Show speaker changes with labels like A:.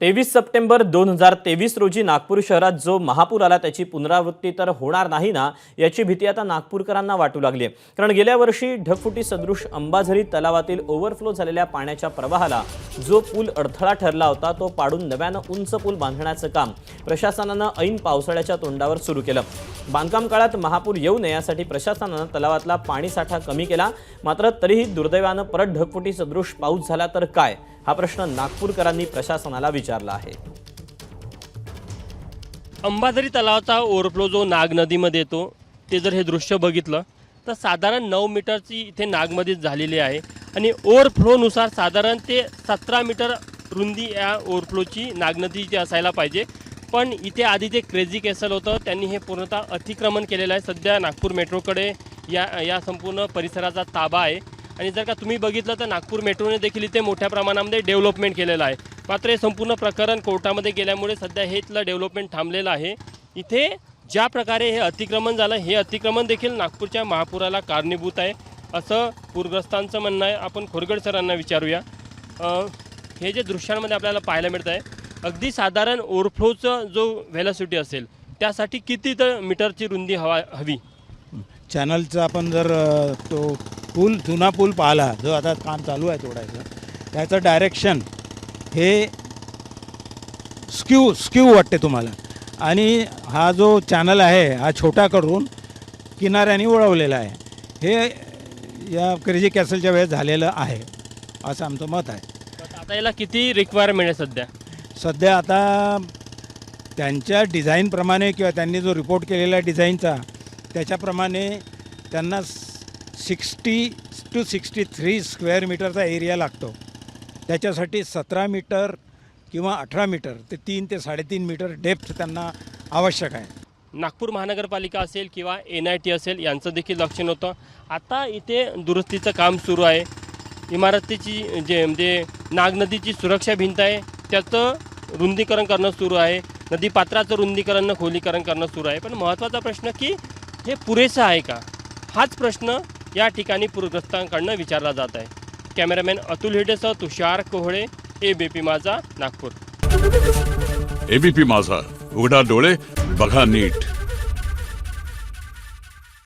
A: तेवीस सप्टेंबर दोन हजार तेवीस रोजी नागपूर शहरात जो महापूर आला त्याची पुनरावृत्ती तर होणार नाही ना याची भीती आता नागपूरकरांना वाटू लागली आहे. कारण गेल्या वर्षी ढगफुटी सदृश अंबाझरी तलावातील ओव्हरफ्लो झालेल्या पाण्याच्या प्रवाहाला जो पूल अडथळा ठरला होता तो पाडून नव्यानं उंच पूल बांधण्याचं काम प्रशासनानं ऐन पावसाळ्याच्या तोंडावर सुरू केलं. बांधकाम काळात महापूर येऊ नये यासाठी प्रशासनानं तलावातला पाणीसाठा कमी केला. मात्र तरीही दुर्दैवानं परत ढगफुटी सदृश पाऊस झाला तर काय? हा प्रश्न नागपूरकरांनी प्रशासनाला विचारला आहे.
B: अंबाझरी तलावाचा ओव्हरफ्लो जो नाग नदीमध्ये येतो ते जर हे दृश्य बघितलं तर साधारण नऊ मीटरची इथे नागमध्ये झालेली आहे. आणि ओव्हरफ्लोनुसार साधारण ते सतरा मीटर रुंदी या ओव्हरफ्लोची नागनदीची असायला पाहिजे. पण इथे आधी जे क्रेझी कॅसल होतं त्यांनी हे पूर्णतः अतिक्रमण केलेलं आहे. सध्या नागपूर मेट्रोकडे या या संपूर्ण परिसराचा ताबा आहे. आणि जर का तुम्ही बघितलं तर नागपूर मेट्रोने देखील इथे मोठ्या प्रमाणामध्ये डेव्हलपमेंट केलेलं आहे. मात्र हे संपूर्ण प्रकरण कोर्टामध्ये गेल्यामुळे सध्या हे इथलं डेव्हलपमेंट थांबलेलं आहे. इथे ज्या प्रकारे हे अतिक्रमण झालं हे अतिक्रमण देखील नागपूरच्या महापुराला कारणीभूत आहे असं पूरग्रस्तांचं म्हणणं आहे. आपण खोरगड सरांना विचारूया. हे जे दृश्यांमध्ये आपल्याला पाहायला मिळतं आहे अगदी साधारण ओव्हरफ्लोचं जो व्हेलॉसिटी असेल त्यासाठी किती तर मीटरची रुंदी हवा हवी?
C: चॅनलचा आपण जर तो पूल जुना पूल पाहिला जो आता काम चालू आहे तोडायचं त्याचं डायरेक्शन हे स्क्यू स्क्यू वाटते तुम्हाला. आणि हा जो चॅनल आहे हा छोटा करून किनाऱ्याने वळवलेला आहे. हे या क्रेझी कॅसलच्या वेळेस झालेलं आहे असं आमचं मत आहे.
B: आता याला किती रिक्वायरमेंट आहे सध्या?
C: सध्या आता त्यांच्या डिझाईनप्रमाणे किंवा त्यांनी जो रिपोर्ट केलेला आहे डिझाईनचा त्याच्याप्रमाणे त्यांना sixty two sixty three square metre area लागतो. त्याच्यासाठी सतरा मीटर किंवा अठरा मीटर ते तीन ते साडेतीन मीटर डेप्थ त्यांना आवश्यक आहे.
B: नागपूर महानगरपालिका असेल किंवा एन आय टी असेल यांचं देखील लक्ष नव्हतं आता इथे दुरुस्तीचं काम सुरू आहे. इमारतीची जे म्हणजे नागनदीची सुरक्षा भिंत आहे त्याचं रुंदीकरण करणं सुरू आहे. नदीपात्राचं रुंदीकरण खोलीकरण करणं सुरू आहे. पण महत्त्वाचा प्रश्न की हे पुरेसं आहे का? हाच प्रश्न या ठिकाणी पूरग्रस्तांकडनं विचारला जात आहे. Cameraman Atul हिडेसह Tushar Kohale A B P Majha Nagpur.
D: ABP माझा उघडा डोळे बघा नीट.